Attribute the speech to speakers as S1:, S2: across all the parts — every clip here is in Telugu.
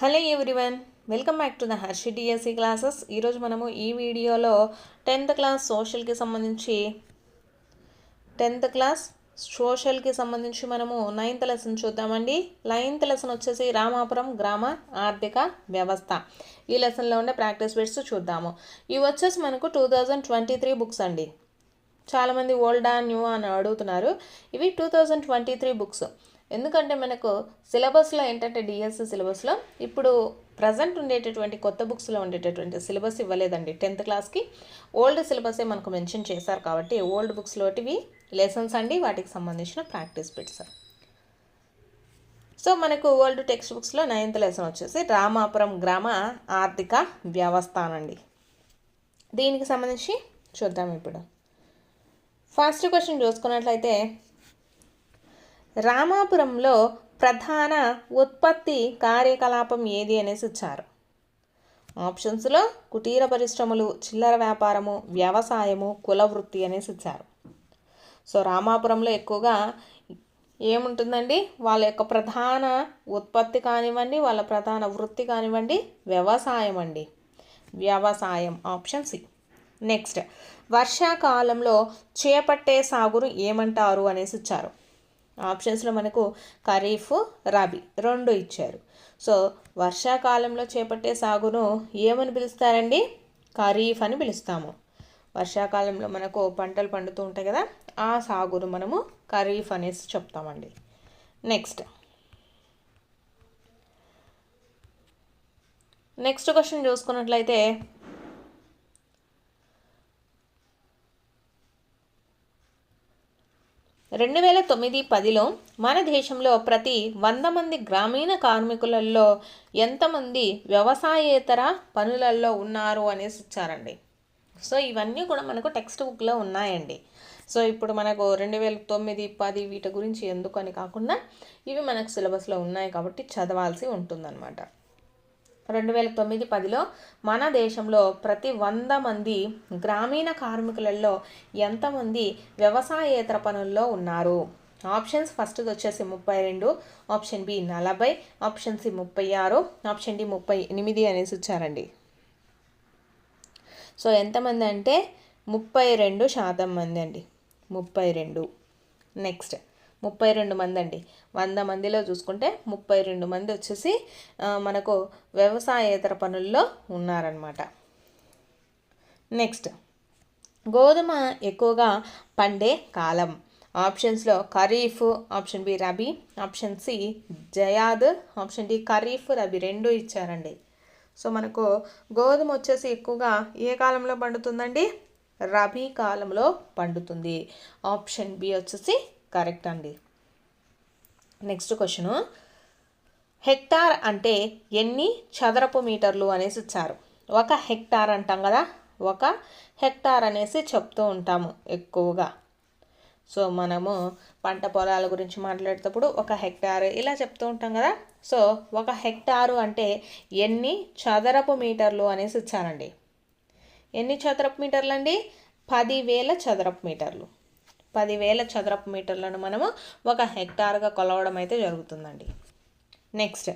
S1: Hello everyone welcome back to the Harshi DSC classes. ఈరోజు మనము ఈ వీడియోలో టెన్త్ క్లాస్ సోషల్కి సంబంధించి టెన్త్ క్లాస్ సోషల్కి సంబంధించి మనము నైన్త్ లెసన్ చూద్దామండి. నైన్త్ లెసన్ వచ్చేసి రామాపురం గ్రామ ఆర్థిక వ్యవస్థ. ఈ లెసన్లో ఉండే ప్రాక్టీస్ బిట్స్ చూద్దాము. ఇవి వచ్చేసి మనకు two thousand twenty three books అండి. చాలామంది ఓల్డా న్యూ అని అడుగుతున్నారు. ఇవి two thousand twenty three books. ఎందుకంటే మనకు సిలబస్లో ఏంటంటే డిఎస్సి సిలబస్లో ఇప్పుడు ప్రజెంట్ ఉండేటటువంటి కొత్త బుక్స్లో ఉండేటటువంటి సిలబస్ ఇవ్వలేదండి. టెన్త్ క్లాస్కి ఓల్డ్ సిలబసే మనకు మెన్షన్ చేశారు కాబట్టి ఓల్డ్ బుక్స్లోటివి లెసన్స్ అండి వాటికి సంబంధించిన ప్రాక్టీస్ బిట్స్. సో మనకు ఓల్డ్ టెక్స్ట్ బుక్స్లో నైన్త్ లెసన్ వచ్చేసి రామాపురం గ్రామ ఆర్థిక వ్యవస్థ అనండి దీనికి సంబంధించి చూద్దాం ఇప్పుడు. ఫస్ట్ క్వశ్చన్ చూసుకున్నట్లయితే రామాపురంలో ప్రధాన ఉత్పత్తి కార్యకలాపం ఏది అనేసి ఇచ్చారు ఆప్షన్స్లో కుటీర పరిశ్రమలు చిల్లర వ్యాపారము వ్యవసాయము కుల వృత్తి అనేసి ఇచ్చారు సో రామాపురంలో ఎక్కువగా ఏముంటుందండి? వాళ్ళ యొక్క ప్రధాన ఉత్పత్తి కానివ్వండి వాళ్ళ ప్రధాన వృత్తి కానివ్వండి వ్యవసాయం అండి. వ్యవసాయం ఆప్షన్ సి. నెక్స్ట్ వర్షాకాలంలో చేపట్టే సాగును ఏమంటారు అనేసి ఇచ్చారు ఆప్షన్స్లో మనకు ఖరీఫ్ రబీ రెండు ఇచ్చారు. సో వర్షాకాలంలో చేపట్టే సాగును ఏమని పిలుస్తారండి? ఖరీఫ్ అని పిలుస్తాము. వర్షాకాలంలో మనకు పంటలు పండుతూ ఉంటాయి కదా ఆ సాగును మనము ఖరీఫ్ అనేసి చెప్తామండి. నెక్స్ట్ నెక్స్ట్ క్వశ్చన్ చూసుకున్నట్లయితే రెండు వేల తొమ్మిది పదిలో మన దేశంలో ప్రతి వంద మంది గ్రామీణ కార్మికులలో ఎంతమంది వ్యవసాయేతర పనులలో ఉన్నారు అనేసి ఇచ్చారండి. సో ఇవన్నీ కూడా మనకు టెక్స్ట్ బుక్లో ఉన్నాయండి. సో ఇప్పుడు మనకు రెండు వేల తొమ్మిది పది వీటి గురించి ఎందుకు అని కాకుండా ఇవి మనకు సిలబస్లో ఉన్నాయి కాబట్టి చదవాల్సి ఉంటుందన్నమాట. రెండు వేల తొమ్మిది పదిలో మన దేశంలో ప్రతి వంద మంది గ్రామీణ కార్మికులలో ఎంతమంది వ్యవసాయేతర పనుల్లో ఉన్నారు? ఆప్షన్స్ ఫస్ట్ వచ్చేసి ముప్పై రెండు ఆప్షన్ బి నలభై ఆప్షన్ సి ముప్పై ఆరు ఆప్షన్ డి ముప్పై ఎనిమిది అనేసి ఇచ్చారండి సో ఎంతమంది అంటే ముప్పై రెండు శాతం మంది అండి. ముప్పై రెండు. నెక్స్ట్ ముప్పై రెండు మంది అండి. వంద మందిలో చూసుకుంటే ముప్పై రెండు మంది వచ్చేసి మనకు వ్యవసాయేతర పనుల్లో ఉన్నారనమాట నెక్స్ట్ గోధుమ ఎక్కువగా పండే కాలం. ఆప్షన్స్లో kharif option B rabi option C zaid option D kharif rabi రెండు ఇచ్చారండి. సో మనకు గోధుమ వచ్చేసి ఎక్కువగా ఏ కాలంలో పండుతుందండి? రబీ కాలంలో పండుతుంది. ఆప్షన్ బి వచ్చేసి కరెక్ట్ అండి. నెక్స్ట్ క్వశ్చను హెక్టార్ అంటే ఎన్ని చదరపు మీటర్లు అనేసి ఇచ్చారు? ఒక హెక్టార్ అంటాం కదా ఒక హెక్టార్ అనేసి చెప్తూ ఉంటాము ఎక్కువగా. సో మనము పంట పొలాల గురించి మాట్లాడేటప్పుడు ఒక హెక్టార్ ఇలా చెప్తూ ఉంటాం కదా. సో ఒక హెక్టారు అంటే ఎన్ని చదరపు మీటర్లు అనేసి ఇచ్చారండి? ఎన్ని చదరపు మీటర్లు అండి పదివేల చదరపు మీటర్లు. పదివేల చదరపు మీటర్లను మనము ఒక హెక్టార్గా కొలవడం అయితే జరుగుతుందండి. నెక్స్ట్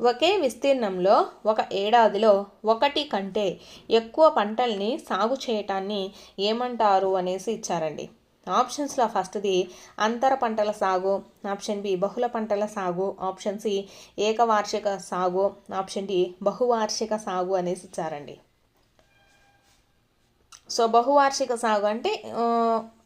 S1: ఒకే విస్తీర్ణంలో ఒక ఏడాదిలో ఒకటి కంటే ఎక్కువ పంటల్ని సాగు చేయటాన్ని ఏమంటారు అనేసి ఇచ్చారండి. ఆప్షన్స్లో ఫస్ట్ది అంతర పంటల సాగు ఆప్షన్ బి బహుళ పంటల సాగు ఆప్షన్ సి ఏకవార్షిక సాగు ఆప్షన్ డి బహువార్షిక సాగు అనేసి ఇచ్చారండి. సో బహువార్షిక సాగు అంటే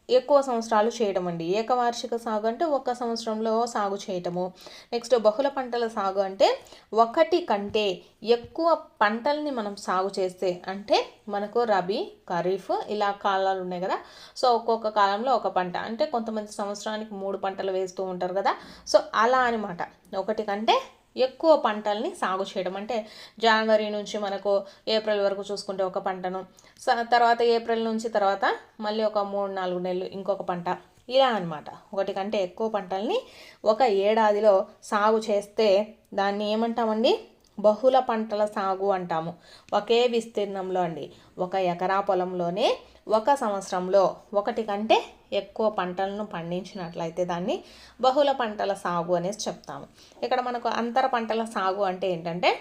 S1: ఎక్కువ సంవత్సరాలు చేయడం అండి. ఏకవార్షిక సాగు అంటే ఒక సంవత్సరంలో సాగు చేయటము. నెక్స్ట్ బహుళ పంటల సాగు అంటే ఒకటి కంటే ఎక్కువ పంటల్ని మనం సాగు చేస్తే అంటే మనకు రబీ ఖరీఫ్ ఇలా కాలాలు ఉన్నాయి కదా. సో ఒక్కొక్క కాలంలో ఒక పంట. అంటే కొంతమంది సంవత్సరానికి మూడు పంటలు వేస్తూ ఉంటారు కదా. సో అలా అనమాట ఒకటి కంటే ఎక్కువ పంటల్ని సాగు చేయడం. అంటే జనవరి నుంచి మనకు ఏప్రిల్ వరకు చూసుకుంటే ఒక పంటను తర్వాత ఏప్రిల్ నుంచి తర్వాత మళ్ళీ ఒక మూడు నాలుగు నెలలు ఇంకొక పంట. ఇలా అనమాట ఒకటి కంటే ఎక్కువ పంటల్ని ఒక ఏడాదిలో సాగు చేస్తే దాన్ని ఏమంటామండి? బహుళ పంటల సాగు అంటాము. ఒకే విస్తీర్ణంలో అండి. ఒక ఎకరా పొలంలోనే ఒక సంవత్సరంలో ఒకటి కంటే ఎక్కువ పంటలను పండించినట్లయితే దాన్ని బహుళ పంటల సాగు అనేసి చెప్తాము. ఇక్కడ మనకు అంతర పంటల సాగు అంటే ఏంటంటే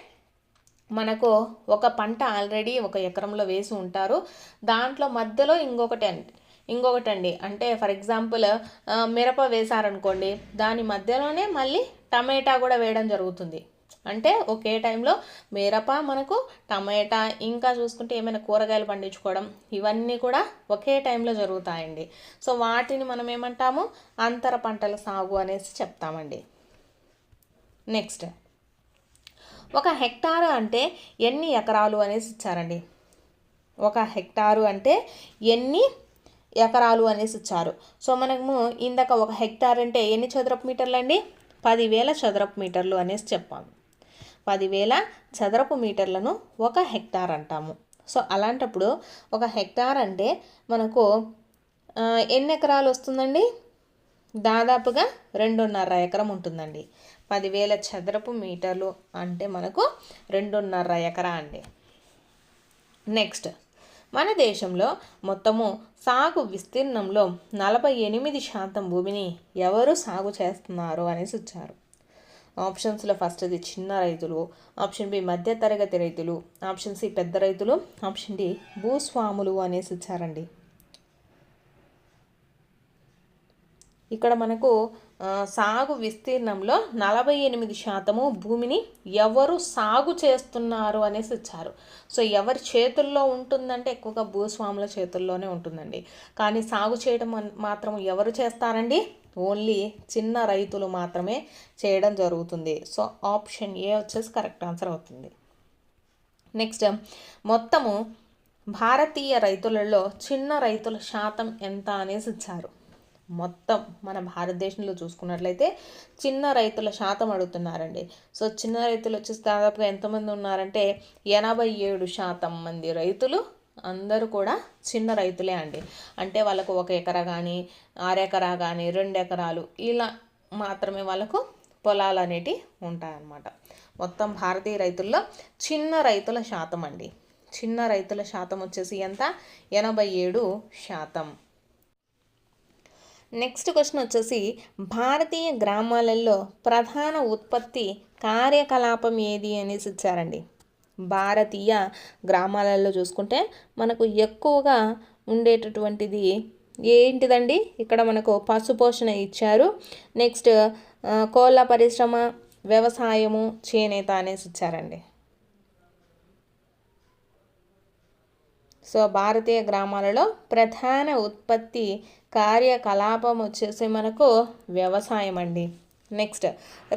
S1: మనకు ఒక పంట ఆల్రెడీ ఒక ఎకరంలో వేసి ఉంటారు. దాంట్లో మధ్యలో ఇంకొకటి ఇంకొకటి అండి. అంటే ఫర్ ఎగ్జాంపుల్ మిరప వేశారనుకోండి దాని మధ్యలోనే మళ్ళీ టమాటా కూడా వేయడం జరుగుతుంది. అంటే ఒకే టైంలో మిరప మనకు టమాటా ఇంకా చూసుకుంటే ఏమైనా కూరగాయలు పండించుకోవడం ఇవన్నీ కూడా ఒకే టైంలో జరుగుతాయండి. సో వాటిని మనం ఏమంటాము? అంతర పంటల సాగు అనేసి చెప్తామండి. నెక్స్ట్. ఒక హెక్టారు అంటే ఎన్ని ఎకరాలు అనేసి ఇచ్చారండి? ఒక హెక్టారు అంటే ఎన్ని ఎకరాలు అనేసి ఇచ్చారు? సో మనము ఇందాక ఒక హెక్టార్ అంటే ఎన్ని చదరపు మీటర్లు అండి పదివేల చదరపు మీటర్లు అనేసి చెప్పాము. పదివేల చదరపు మీటర్లను ఒక హెక్టార్ అంటాము. సో అలాంటప్పుడు ఒక హెక్టార్ అంటే మనకు ఎన్ని ఎకరాలు వస్తుందండి? దాదాపుగా రెండున్నర ఎకరం ఉంటుందండి. పదివేల చదరపు మీటర్లు అంటే మనకు రెండున్నర ఎకరా అండి. నెక్స్ట్ మన దేశంలో మొత్తము సాగు విస్తీర్ణంలో నలభై ఎనిమిది శాతం భూమిని ఎవరు సాగు చేస్తున్నారు అనేసి వచ్చారు. ఆప్షన్స్లో ఫస్ట్ ఇది చిన్న రైతులు ఆప్షన్ బి మధ్య తరగతి రైతులు ఆప్షన్ సి పెద్ద రైతులు ఆప్షన్ డి భూస్వాములు అనేసి ఇచ్చారండి. ఇక్కడ మనకు సాగు విస్తీర్ణంలో నలభై ఎనిమిది శాతము భూమిని ఎవరు సాగు చేస్తున్నారు అనేసి ఇచ్చారు. సో ఎవరి చేతుల్లో ఉంటుందంటే ఎక్కువగా భూస్వాముల చేతుల్లోనే ఉంటుందండి. కానీ సాగు చేయడం మాత్రం ఎవరు చేస్తారండి? ఓన్లీ చిన్న రైతులు మాత్రమే చేయడం జరుగుతుంది. సో ఆప్షన్ ఏ వచ్చేసి కరెక్ట్ ఆన్సర్ అవుతుంది. నెక్స్ట్ మొత్తము భారతీయ రైతులలో చిన్న రైతుల శాతం ఎంత అనేసి ఇచ్చారు. మొత్తం మన భారతదేశంలో చూసుకున్నట్లయితే చిన్న రైతుల శాతం అడుగుతున్నారండి. సో చిన్న రైతులు వచ్చేసి దాదాపుగా ఎంతమంది ఉన్నారంటే ఎనభై ఏడు శాతం మంది రైతులు అందరూ కూడా చిన్న రైతులే అండి. అంటే వాళ్ళకు ఒక ఎకరా కానీ ఆరెకరా కానీ రెండు ఎకరాలు ఇలా మాత్రమే వాళ్ళకు పొలాలు అనేటివి ఉంటాయన్నమాట. మొత్తం భారతీయ రైతుల్లో చిన్న రైతుల శాతం అండి. చిన్న రైతుల శాతం వచ్చేసి ఎంత? ఎనభై ఏడు శాతం. నెక్స్ట్ క్వశ్చన్ వచ్చేసి భారతీయ గ్రామాలలో ప్రధాన ఉత్పత్తి కార్యకలాపం ఏది అనేసి ఇచ్చారండి. భారతీయ గ్రామాలలో చూసుకుంటే మనకు ఎక్కువగా ఉండేటటువంటిది ఏంటిదండి? ఇక్కడ మనకు పశుపోషణ ఇచ్చారు. నెక్స్ట్ కోళ్ళ పరిశ్రమ వ్యవసాయము చేనేత అనేసి ఇచ్చారండి. సో భారతీయ గ్రామాలలో ప్రధాన ఉత్పత్తి కార్యకలాపం వచ్చేసి మనకు వ్యవసాయం అండి. నెక్స్ట్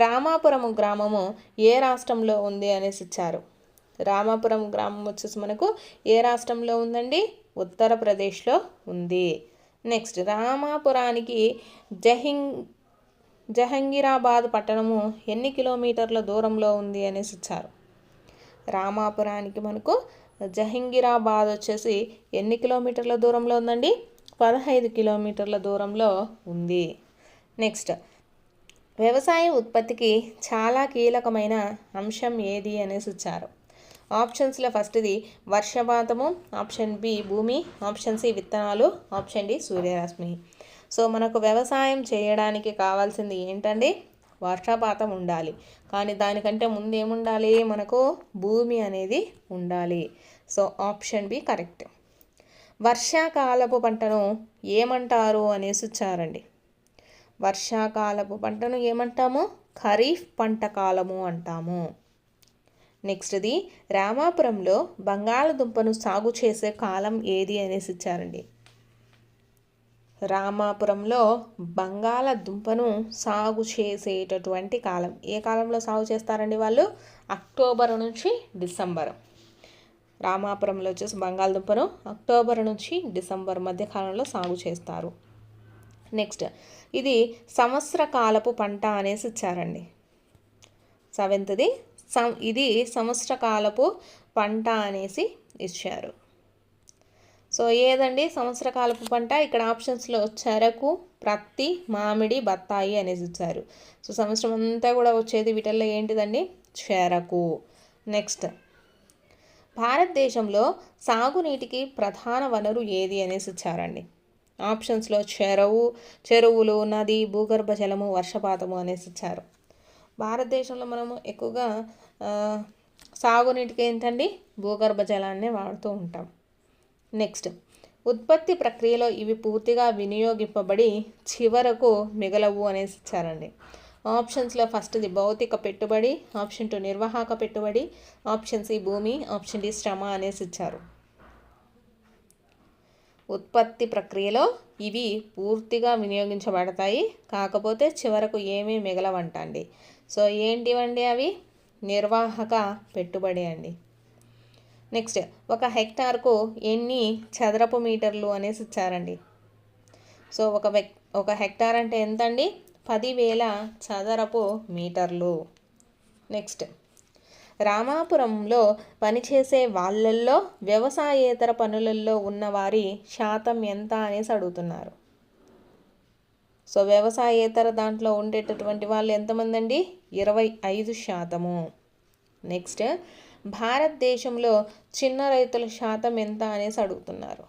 S1: రామాపురం గ్రామము ఏ రాష్ట్రంలో ఉంది అనేసి ఇచ్చారు. రామాపురం గ్రామం వచ్చేసి మనకు ఏ రాష్ట్రంలో ఉందండి? ఉత్తరప్రదేశ్లో ఉంది. నెక్స్ట్ రామాపురానికి జహింగ్ జహంగీరాబాద్ పట్టణము ఎన్ని కిలోమీటర్ల దూరంలో ఉంది అనేసి ఇచ్చారు. రామాపురానికి మనకు జహంగీరాబాద్ వచ్చేసి ఎన్ని కిలోమీటర్ల దూరంలో ఉందండి? పదహైదు కిలోమీటర్ల దూరంలో ఉంది. నెక్స్ట్ వ్యవసాయ ఉత్పత్తికి చాలా కీలకమైన అంశం ఏది అనేసి ఇచ్చారు. ఆప్షన్స్లో ఫస్ట్ది వర్షపాతము ఆప్షన్ బి భూమి ఆప్షన్ సి విత్తనాలు ఆప్షన్ డి సూర్యరశ్మి. సో మనకు వ్యవసాయం చేయడానికి కావాల్సింది ఏంటండి వర్షపాతం ఉండాలి. కానీ దానికంటే ముందు ఏముండాలి? మనకు భూమి అనేది ఉండాలి. So option B correct. వర్షాకాలపు పంటను ఏమంటారు అనేసి వచ్చారండి. వర్షాకాలపు పంటను ఏమంటాము? ఖరీఫ్ పంట కాలము అంటాము. నెక్స్ట్ది రామాపురంలో బంగాళదుంపను సాగు చేసే కాలం ఏది అనేసి ఇచ్చారండి. రామాపురంలో బంగాళదుంపను సాగు చేసేటటువంటి కాలం. ఏ కాలంలో సాగు చేస్తారండి వాళ్ళు? అక్టోబర్ నుంచి డిసెంబర్. రామాపురంలో వచ్చేసి బంగాళదుంపను అక్టోబర్ నుంచి డిసెంబర్ మధ్య కాలంలో సాగు చేస్తారు. నెక్స్ట్ ఇది సంవత్సర కాలపు పంట అనేసి ఇచ్చారండి. సెవెంత్ది సం ఇది సంవత్సర కాలపు పంట అనేసి ఇచ్చారు. సో ఏదండి సంవత్సర కాలపు పంట? ఇక్కడ ఆప్షన్స్లో చెరకు ప్రత్తి మామిడి బత్తాయి అనేసి ఇచ్చారు. సో సంవత్సరం అంతా కూడా వచ్చేది వీటిల్లో ఏంటిదండి? చెరకు. నెక్స్ట్. భారతదేశంలో సాగునీటికి ప్రధాన వనరు ఏది అనేసి ఇచ్చారండి? ఆప్షన్స్లో చెరువు చెరువులు నది భూగర్భ జలము వర్షపాతము అనేసి ఇచ్చారు. భారతదేశంలో మనము ఎక్కువగా సాగునీటికి ఏంటండి? భూగర్భ జలాన్ని వాడుతూ ఉంటాం. నెక్స్ట్ ఉత్పత్తి ప్రక్రియలో ఇవి పూర్తిగా వినియోగింపబడి చివరకు మిగలవు అనేసి ఇచ్చారండి. ఆప్షన్స్లో ఫస్ట్ది భౌతిక పెట్టుబడి ఆప్షన్ టూ నిర్వాహక పెట్టుబడి ఆప్షన్ సి భూమి ఆప్షన్ డి శ్రమ అనేసి ఇచ్చారు. ఉత్పత్తి ప్రక్రియలో ఇవి పూర్తిగా వినియోగించబడతాయి కాకపోతే చివరకు ఏమీ మిగలవంట అండి సో ఏంటివండి అవి? నిర్వాహక పెట్టుబడి అండి. నెక్స్ట్ ఒక హెక్టార్కు ఎన్ని చదరపు మీటర్లు అనేసి ఇచ్చారండి. సో ఒక ఒక హెక్టార్ అంటే ఎంత అండి పదివేల చదరపు మీటర్లు. నెక్స్ట్ రామాపురంలో పనిచేసే వాళ్ళల్లో వ్యవసాయేతర పనులలో ఉన్నవారి శాతం ఎంత అనేసి అడుగుతున్నారు. సో వ్యవసాయేతర దాంట్లో ఉండేటటువంటి వాళ్ళు ఎంతమంది అండి ఇరవై ఐదు శాతము. నెక్స్ట్ భారతదేశంలో చిన్న రైతుల శాతం ఎంత అనేసి అడుగుతున్నారు.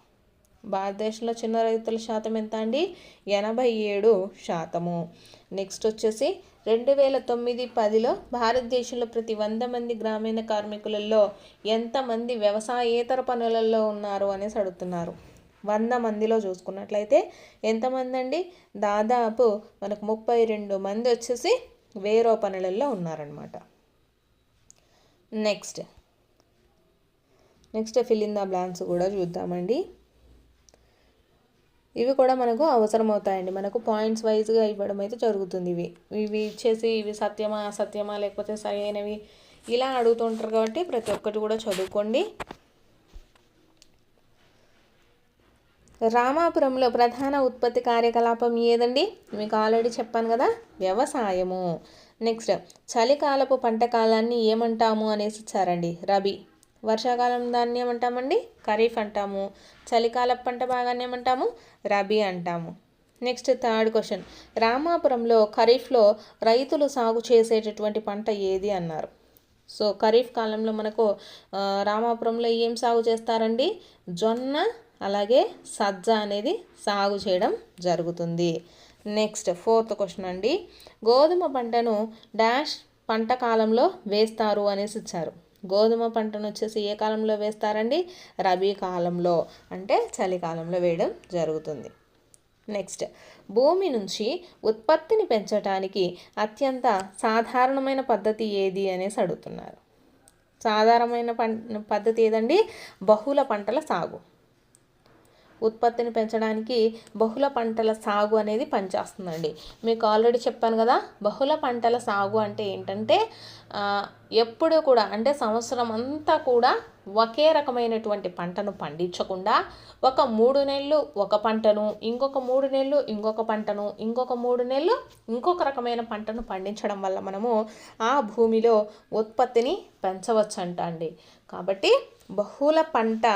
S1: భారతదేశంలో చిన్న రైతుల శాతం ఎంత అండి? ఎనభై ఏడు శాతము. నెక్స్ట్ వచ్చేసి రెండు వేల తొమ్మిది పదిలో భారతదేశంలో ప్రతి వంద మంది గ్రామీణ కార్మికులలో ఎంతమంది వ్యవసాయేతర పనులలో ఉన్నారు అనేసి అడుగుతున్నారు. వంద మందిలో చూసుకున్నట్లయితే ఎంతమంది అండి దాదాపు మనకు ముప్పై రెండు మంది వచ్చేసి వేరో పనులలో ఉన్నారనమాట next. Next fill in the in blanks కూడా చూద్దామండి. ఇవి కూడా మనకు అవసరం అవుతాయండి మనకు పాయింట్స్ వైజ్గా ఇవ్వడం అయితే జరుగుతుంది. ఇవి ఇవి ఇచ్చేసి ఇవి సత్యమా అసత్యమా లేకపోతే సరైనవి ఇలా అడుగుతుంటారు కాబట్టి ప్రతి ఒక్కటి కూడా చదువుకోండి. రామాపురంలో ప్రధాన ఉత్పత్తి కార్యకలాపం ఏదండి? మీకు ఆల్రెడీ చెప్పాను కదా వ్యవసాయము. నెక్స్ట్ చలికాలపు పంట కాలాన్ని ఏమంటాము అనేసి ఇచ్చారండి రబీ. వర్షాకాలం దాన్ని ఏమంటామండి? ఖరీఫ్ అంటాము. చలికాలపు పంట భాగాన్ని ఏమంటాము? రబీ అంటాము. Next third question. రామాపురంలో ఖరీఫ్లో రైతులు సాగు చేసేటటువంటి పంట ఏది అన్నారు? సో ఖరీఫ్ కాలంలో మనకు రామాపురంలో ఏం సాగు చేస్తారండి? జొన్న అలాగే సజ్జ అనేది సాగు చేయడం జరుగుతుంది. నెక్స్ట్ ఫోర్త్ క్వశ్చన్ అండి. గోధుమ పంటను డాష్ పంట కాలంలో వేస్తారు అనేసి ఇచ్చారు. గోధుమ పంటను వచ్చేసి ఏ కాలంలో వేస్తారండి? రబీ కాలంలో అంటే చలికాలంలో వేయడం జరుగుతుంది. నెక్స్ట్ భూమి నుంచి ఉత్పత్తిని పెంచడానికి అత్యంత సాధారణమైన పద్ధతి ఏది అనేసి అడుగుతున్నారు. సాధారణమైన పద్ధతి ఏదండి? బహుళ పంటల సాగు. ఉత్పత్తిని పెంచడానికి బహుళ పంటల సాగు అనేది పనిచేస్తుందండి. మీకు ఆల్రెడీ చెప్పాను కదా బహుళ పంటల సాగు అంటే ఏంటంటే ఎప్పుడూ కూడా అంటే సంవత్సరం అంతా కూడా ఒకే రకమైనటువంటి పంటను పండించకుండా ఒక మూడు నెలలు ఒక పంటను ఇంకొక మూడు నెలలు ఇంకొక పంటను ఇంకొక మూడు నెలలు ఇంకొక రకమైన పంటను పండించడం వల్ల మనము ఆ భూమిలో ఉత్పత్తిని పెంచవచ్చు అంట అండి. కాబట్టి బహుళ పంట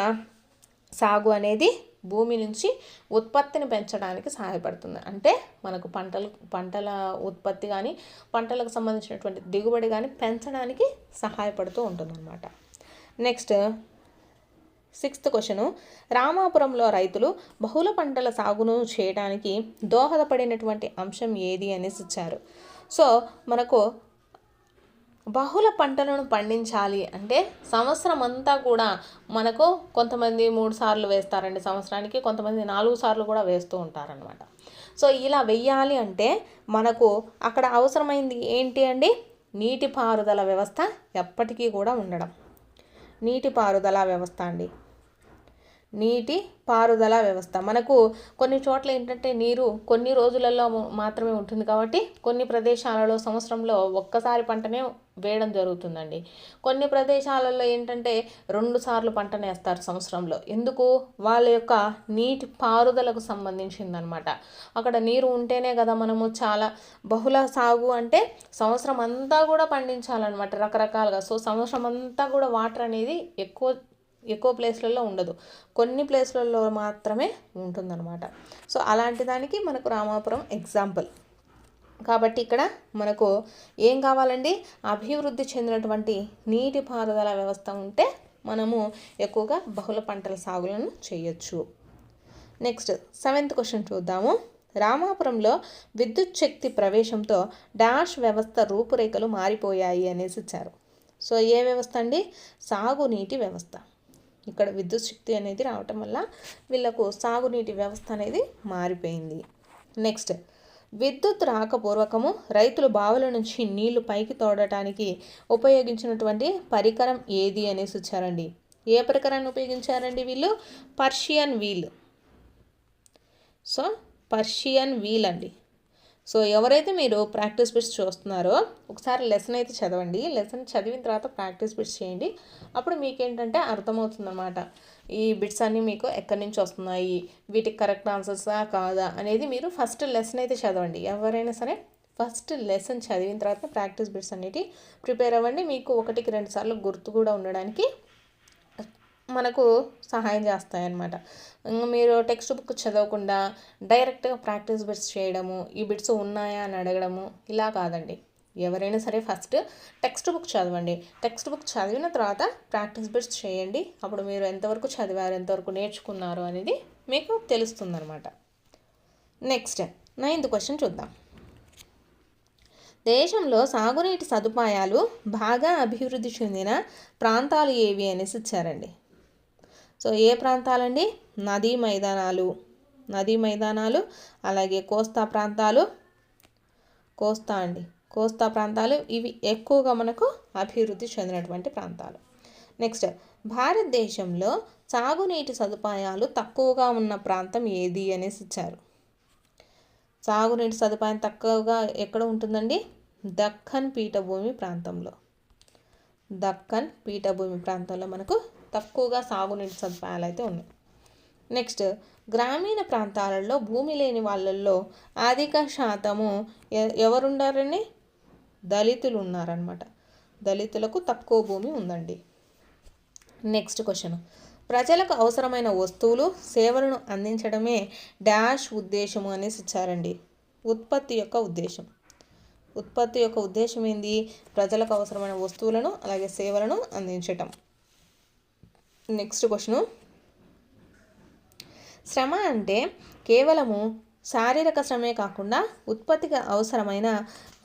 S1: సాగు అనేది భూమి నుంచి ఉత్పత్తిని పెంచడానికి సహాయపడుతుంది. అంటే మనకు పంటలు పంటల ఉత్పత్తి కానీ పంటలకు సంబంధించినటువంటి దిగుబడి కానీ పెంచడానికి సహాయపడుతూ ఉంటుందన్నమాట. నెక్స్ట్ సిక్స్త్ క్వశ్చను రామాపురంలో రైతులు బహుళ పంటల సాగును చేయడానికి దోహదపడినటువంటి అంశం ఏది అనేసి ఇచ్చారు. సో మనకు బహుళ పంటలను పండించాలి అంటే సంవత్సరం అంతా కూడా మనకు కొంతమంది మూడు సార్లు వేస్తారండి సంవత్సరానికి కొంతమంది నాలుగు సార్లు కూడా వేస్తూ ఉంటారనమాట సో ఇలా వెయ్యాలి అంటే మనకు అక్కడ అవసరమైంది ఏంటి అండి? నీటిపారుదల వ్యవస్థ ఎప్పటికీ కూడా ఉండడం. నీటిపారుదల వ్యవస్థ అండి. నీటి పారుదల వ్యవస్థ. మనకు కొన్ని చోట్ల ఏంటంటే నీరు కొన్ని రోజులలో మాత్రమే ఉంటుంది కాబట్టి కొన్ని ప్రదేశాలలో సంవత్సరంలో ఒక్కసారి పంటనే వేయడం జరుగుతుందండి. కొన్ని ప్రదేశాలలో ఏంటంటే రెండు సార్లు పంటను వేస్తారు సంవత్సరంలో. ఎందుకు? వాళ్ళ యొక్క నీటి పారుదలకు సంబంధించిందనమాట. అక్కడ నీరు ఉంటేనే కదా మనము చాలా బహుళ సాగు అంటే సంవత్సరం అంతా కూడా పండించాలన్నమాట రకరకాలుగా. సో సంవత్సరం అంతా కూడా వాటర్ అనేది ఎక్కువ ఎక్కువ ప్లేస్లలో ఉండదు. కొన్ని ప్లేస్లలో మాత్రమే ఉంటుందన్నమాట. సో అలాంటి దానికి మనకు రామాపురం ఎగ్జాంపుల్ కాబట్టి ఇక్కడ మనకు ఏం కావాలండి? అభివృద్ధి చెందినటువంటి నీటిపారుదల వ్యవస్థ ఉంటే మనము ఎక్కువగా బహుళ పంటల సాగులను చేయొచ్చు. నెక్స్ట్ సెవెంత్ క్వశ్చన్ చూద్దాము. రామాపురంలో విద్యుత్ శక్తి ప్రవేశంతో డాష్ వ్యవస్థ రూపురేఖలు మారిపోయాయి అనేసి ఇచ్చారు. సో ఏ వ్యవస్థ అండి? సాగునీటి వ్యవస్థ. ఇక్కడ విద్యుత్ శక్తి అనేది రావటం వల్ల వీళ్ళకు సాగునీటి వ్యవస్థ అనేది మారిపోయింది. నెక్స్ట్ విద్యుత్ రాకపూర్వకము రైతులు బావుల నుంచి నీళ్ళు పైకి తోడటానికి ఉపయోగించినటువంటి పరికరం ఏది అనేసి వచ్చారండి. ఏ పరికరాన్ని ఉపయోగించారండి వీళ్ళు? Persian wheel. So Persian wheel అండి. సో ఎవరైతే మీరు ప్రాక్టీస్ బిట్స్ చూస్తున్నారో ఒకసారి లెసన్ అయితే చదవండి. లెసన్ చదివిన తర్వాత ప్రాక్టీస్ బిట్స్ చేయండి. అప్పుడు మీకేంటంటే అర్థమవుతుందన్నమాట. ఈ బిట్స్ అన్నీ మీకు ఎక్కడి నుంచి వస్తున్నాయి? వీటికి కరెక్ట్ ఆన్సర్సా కాదా అనేది మీరు ఫస్ట్ లెసన్ అయితే చదవండి. ఎవరైనా సరే ఫస్ట్ లెసన్ చదివిన తర్వాత ప్రాక్టీస్ బిట్స్ అనేటివి ప్రిపేర్ అవ్వండి. మీకు ఒకటికి రెండు సార్లు గుర్తు కూడా ఉండడానికి మనకు సహాయం చేస్తాయన్నమాట. మీరు టెక్స్ట్ బుక్ చదవకుండా డైరెక్ట్గా ప్రాక్టీస్ బిట్స్ చేయడము ఈ బిట్స్ ఉన్నాయా అని అడగడము ఇలా కాదండి. ఎవరైనా సరే ఫస్ట్ టెక్స్ట్ బుక్ చదవండి. టెక్స్ట్ బుక్ చదివిన తర్వాత ప్రాక్టీస్ బిట్స్ చేయండి. అప్పుడు మీరు ఎంతవరకు చదివారు ఎంతవరకు నేర్చుకున్నారు అనేది మీకు తెలుస్తుందన్నమాట. నెక్స్ట్ నైన్త్ క్వశ్చన్ చూద్దాం. దేశంలో సాగునీటి సదుపాయాలు బాగా అభివృద్ధి చెందిన ప్రాంతాలు ఏవి అనేసి ఇచ్చారండి. సో ఏ ప్రాంతాలండి? నదీ మైదానాలు. నదీ మైదానాలు అలాగే కోస్తా ప్రాంతాలు. కోస్తా అండి. కోస్తా ప్రాంతాలు ఇవి ఎక్కువగా మనకు అభివృద్ధి చెందినటువంటి ప్రాంతాలు. నెక్స్ట్ భారతదేశంలో సాగునీటి సదుపాయాలు తక్కువగా ఉన్న ప్రాంతం ఏది అనేసి ఇచ్చారు. సాగునీటి సదుపాయం తక్కువగా ఎక్కడ ఉంటుందండి? దక్కన్ పీఠభూమి ప్రాంతంలో. దక్కన్ పీఠభూమి ప్రాంతంలో మనకు తక్కువగా సాగునీటి సదుపాయాలు అయితే ఉన్నాయి. నెక్స్ట్ గ్రామీణ ప్రాంతాలలో భూమి లేని వాళ్ళల్లో అధిక శాతము ఎవరుండారని దళితులు ఉన్నారనమాట దళితులకు తక్కువ భూమి ఉందండి. Next question. ప్రజలకు అవసరమైన వస్తువులు సేవలను అందించడమే డాష్ ఉద్దేశము అనేసి ఇచ్చారండి. ఉత్పత్తి యొక్క ఉద్దేశం. ఉత్పత్తి యొక్క ఉద్దేశం ఏంది? ప్రజలకు అవసరమైన వస్తువులను అలాగే సేవలను అందించటం. నెక్స్ట్ క్వశ్చన్ శ్రమ అంటే కేవలము శారీరక శ్రమే కాకుండా ఉత్పత్తికి అవసరమైన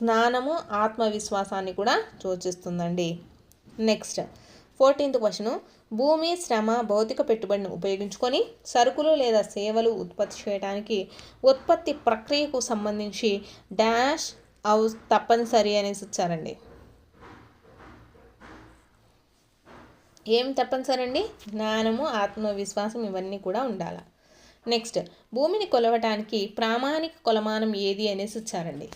S1: జ్ఞానము ఆత్మవిశ్వాసాన్ని కూడా సూచిస్తుందండి నెక్స్ట్ ఫోర్టీన్త్ క్వశ్చన్ భూమి శ్రమ భౌతిక పెట్టుబడిని ఉపయోగించుకొని సరుకులు లేదా సేవలు ఉత్పత్తి చేయడానికి ఉత్పత్తి ప్రక్రియకు సంబంధించి డాష్ అవు తప్పనిసరి అనేసి ఇచ్చారండి. ఏం తప్పనిసరండి? అండి జ్ఞానము ఆత్మవిశ్వాసం ఇవన్నీ కూడా ఉండాలి. నెక్స్ట్ భూమిని కొలవటానికి ప్రామాణిక కొలమానం ఏది అనేసి ఇచ్చారండి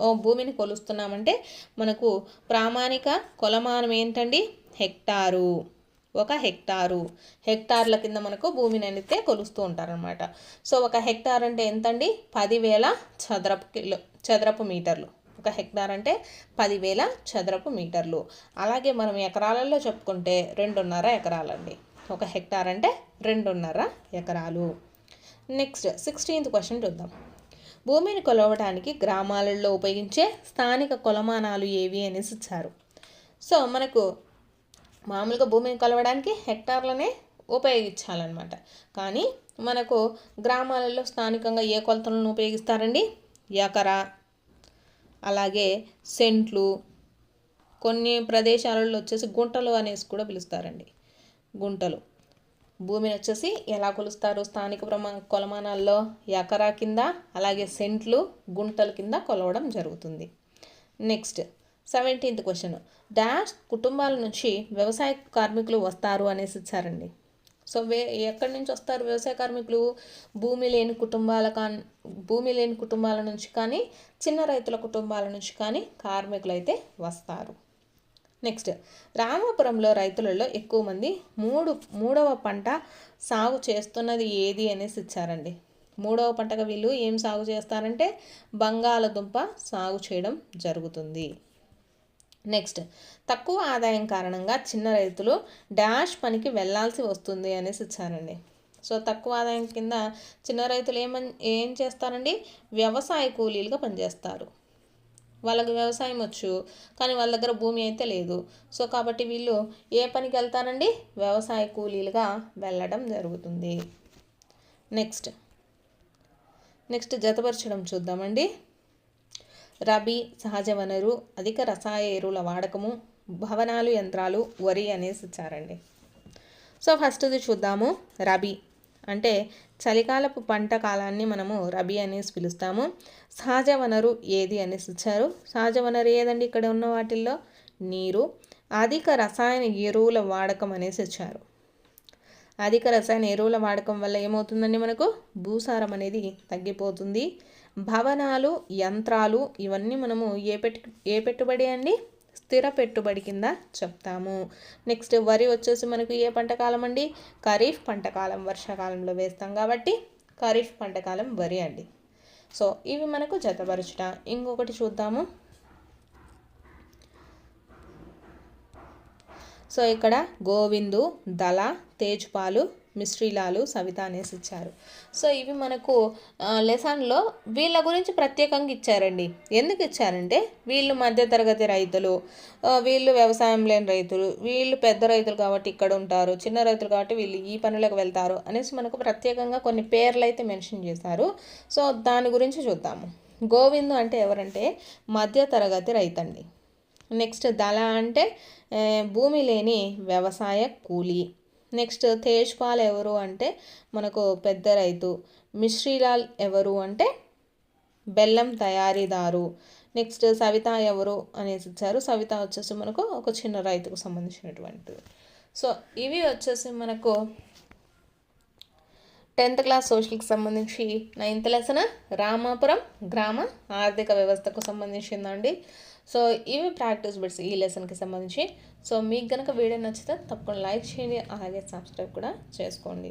S1: ఓ భూమిని కొలుస్తున్నామంటే మనకు ప్రామాణిక కొలమానం ఏంటండి? హెక్టారు. ఒక హెక్టారు. హెక్టార్ల కింద మనకు భూమిని అయితే కొలుస్తూ ఉంటారనమాట సో ఒక హెక్టార్ అంటే ఎంతండి? పదివేల చదరపు కిలో చదరపు మీటర్లు. ఒక హెక్టార్ అంటే పదివేల చదరపు మీటర్లు. అలాగే మనం ఎకరాలలో చెప్పుకుంటే రెండున్నర ఎకరాలండి. ఒక హెక్టార్ అంటే రెండున్నర ఎకరాలు. నెక్స్ట్ సిక్స్టీన్త్ క్వశ్చన్ చూద్దాం. భూమిని కొలవడానికి గ్రామాలలో ఉపయోగించే స్థానిక కొలమానాలు ఏవి అనేసి ఇచ్చారు. సో మనకు మామూలుగా భూమిని కొలవడానికి హెక్టార్లనే ఉపయోగించాలన్నమాట. కానీ మనకు గ్రామాలలో స్థానికంగా ఏ కొలతలను ఉపయోగిస్తారండి? ఎకరా అలాగే సెంట్లు కొన్ని ప్రదేశాలలో వచ్చేసి గుంటలు అనేసి కూడా పిలుస్తారండి. గుంటలు. భూమిని వచ్చేసి ఎలా కొలుస్తారు స్థానిక ప్రమా కొలమానాల్లో ఎకరా కింద అలాగే సెంట్లు గుంటల కింద కొలవడం జరుగుతుంది. Next seventeenth question. డాష్ కుటుంబాల నుంచి వ్యవసాయ కార్మికులు వస్తారు అనేసి ఇచ్చారండి. సో వే ఎక్కడి నుంచి వస్తారు వ్యవసాయ కార్మికులు? భూమి లేని కుటుంబాల కా భూమి లేని కుటుంబాల నుంచి కానీ చిన్న రైతుల కుటుంబాల నుంచి కానీ కార్మికులు అయితే వస్తారు. నెక్స్ట్ రామాపురంలో రైతులలో ఎక్కువ మంది మూడు మూడవ పంట సాగు చేస్తున్నది ఏది అనేసి ఇచ్చారండి. మూడవ పంటగా వీళ్ళు ఏం సాగు చేస్తారంటే బంగాళదుంప సాగు చేయడం జరుగుతుంది. నెక్స్ట్ తక్కువ ఆదాయం కారణంగా చిన్న రైతులు డాష్ పనికి వెళ్ళాల్సి వస్తుంది అనేసి ఇచ్చారండి. సో తక్కువ ఆదాయం కింద చిన్న రైతులు ఏమని ఏం చేస్తారండి? వ్యవసాయ కూలీలుగా పనిచేస్తారు. వాళ్ళకి వ్యవసాయం వచ్చు కానీ వాళ్ళ దగ్గర భూమి అయితే లేదు. సో కాబట్టి వీళ్ళు ఏ పనికి వెళ్తారండి? వ్యవసాయ కూలీలుగా వెళ్ళడం జరుగుతుంది. నెక్స్ట్ నెక్స్ట్ జతపరచడం చూద్దామండి. రబీ సహజ వనరు అధిక రసాయ ఎరువుల వాడకము భవనాలు యంత్రాలు వరి అనేసి ఇచ్చారండి. సో ఫస్ట్ది చూద్దాము. రబీ. అంటే చలికాలపు పంట కాలాన్ని మనము రబీ అనేసి పిలుస్తాము. సహజ వనరు ఏది అనేసి ఇచ్చారు. సహజ వనరు ఏదండి ఇక్కడ ఉన్న వాటిల్లో? నీరు. అధిక రసాయన ఎరువుల వాడకం అనేసి ఇచ్చారు. అధిక రసాయన ఎరువుల వాడకం వల్ల ఏమవుతుందండి మనకు? భూసారం అనేది తగ్గిపోతుంది. భవనాలు యంత్రాలు ఇవన్నీ మనము ఏ పెట్టు ఏ పెట్టుబడి అండి? స్థిర పెట్టుబడి కింద చెప్తాము. నెక్స్ట్ వరి వచ్చేసి మనకు ఏ పంట కాలం అండి? ఖరీఫ్ పంట కాలం వర్షాకాలంలో వేస్తాం కాబట్టి ఖరీఫ్ పంట కాలం వరి అండి. సో ఇవి మనకు జతపరచుట. ఇంకొకటి చూద్దాము. సో ఇక్కడ గోవిందు దళ తేజ్పాలు మిశ్రీలాలు సవిత అనేసి ఇచ్చారు. సో ఇవి మనకు లెసన్లో వీళ్ళ గురించి ప్రత్యేకంగా ఇచ్చారండి. ఎందుకు ఇచ్చారంటే వీళ్ళు మధ్యతరగతి రైతులు వీళ్ళు వ్యవసాయం లేని రైతులు వీళ్ళు పెద్ద రైతులు కాబట్టి ఇక్కడ ఉంటారు చిన్న రైతులు కాబట్టి వీళ్ళు ఈ పనులకు వెళ్తారు అనేసి మనకు ప్రత్యేకంగా కొన్ని పేర్లు అయితే మెన్షన్ చేశారు. సో దాని గురించి చూద్దాము. గోవిందు అంటే ఎవరంటే మధ్యతరగతి రైతండి. నెక్స్ట్ దళ అంటే భూమి లేని వ్యవసాయ కూలీ. నెక్స్ట్ తేజ్పాల్ ఎవరు అంటే మనకు పెద్ద రైతు మిశ్రీలాల్ ఎవరు అంటే బెల్లం తయారీదారు. నెక్స్ట్ సవిత ఎవరు అనేసి ఇచ్చారు. సవిత వచ్చేసి మనకు ఒక చిన్న రైతుకు సంబంధించినటువంటిది. సో ఇవి వచ్చేసి మనకు టెన్త్ క్లాస్ సోషల్కి సంబంధించి నైన్త్ లెసన్ రామాపురం గ్రామ ఆర్థిక వ్యవస్థకు సంబంధించిందండి. సో ఇవి ప్రాక్టీస్ బిట్స్ ఈ లెసన్కి సంబంధించి. సో మీకు కనుక వీడియో నచ్చితే తప్పకుండా లైక్ చేయండి అలాగే సబ్స్క్రైబ్ కూడా చేసుకోండి.